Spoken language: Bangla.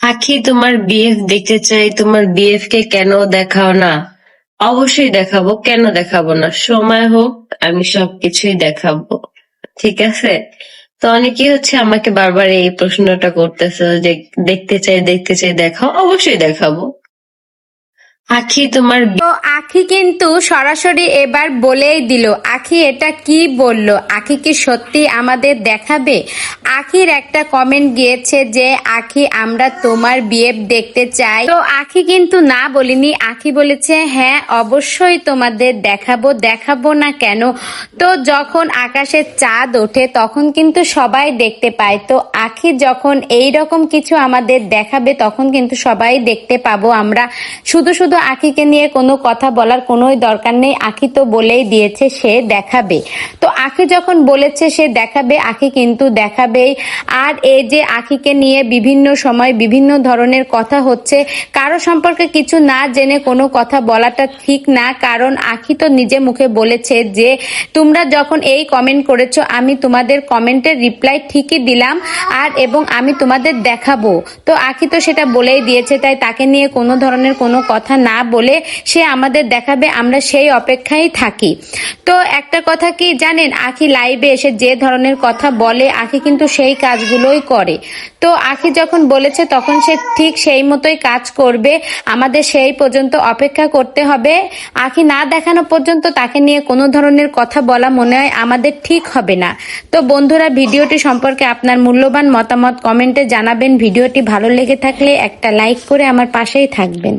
আখি, তোমার বিএফ দেখতে চাই, তোমার বিএফ কে কেন দেখাও না? অবশ্যই দেখাবো, কেন দেখাবো না? সময় হোক, আমি সবকিছুই দেখাবো। ঠিক আছে? তো অনেকে হচ্ছে আমাকে বারবার এই প্রশ্নটা করতেছে যে, দেখতে চাই দেখতে চাই, দেখাও, অবশ্যই দেখাবো। আখি, তোমার আখি কিন্তু সরাসরি এবার বলেই দিল, আখি, এটা কি বলল? আখি কি সত্যি আমাদের দেখাবে? আখির একটা কমেন্ট গিয়েছে যে, আখি, আমরা তোমার বিয়ে দেখতে চাই। তো আখি কিন্তু না বলিনি। আখি বলেছে হ্যাঁ অবশ্যই তোমাদের দেখাবো দেখাবো না কেন? তো যখন আকাশে চাঁদ ওঠে, তখন কিন্তু সবাই দেখতে পায়। তো আখি যখন এই রকম কিছু আমাদের দেখাবে, তখন কিন্তু সবাই দেখতে পাবো আমরা। শুধু শুধু আখিকে নিয়ে কোনো কথা বলার কোনোই দরকার নেই। আখি তো বলেই দিয়েছে, সে দেখাবে। তো আখি যখন বলেছে সে দেখাবে, আখি কিন্তু দেখাবেই আর এই যে আখিকে নিয়ে বিভিন্ন সময় বিভিন্ন ধরনের কথা হচ্ছে, কারও সম্পর্কে কিছু না জেনে কোনো কথা বলাটা ঠিক না, কারণ আখি তো নিজে মুখে বলেছে যে, তোমরা যখন এই কমেন্ট করেছ, আমি তোমাদের কমেন্টের রিপ্লাই ঠিকই দিলাম আর এবং আমি তোমাদের দেখাবো। তো আখি তো সেটা বলেই দিয়েছে, তাই তাকে নিয়ে কোনো ধরনের কোনো কথা না বলে সে আমাদের দেখাবে, আমরা সেই অপেক্ষায় থাকি। তো একটা কথা কি জানেন, আখি লাইভে এসে যে ধরনের কথা বলে, আখি কিন্তু সেই কাজগুলোই করে। তো আখি যখন বলেছে, তখন সে ঠিক সেই মতোই কাজ করবে। আমাদের সেই পর্যন্ত অপেক্ষা করতে হবে। আখি না দেখানো পর্যন্ত তাকে নিয়ে কোনো ধরনের কথা বলা মনে হয় আমাদের ঠিক হবে না। তো বন্ধুরা, ভিডিওটি সম্পর্কে আপনার মূল্যবান মতামত কমেন্টে জানাবেন। ভিডিওটি ভালো লেগে থাকলে একটা লাইক করে আমার পাশেই থাকবেন।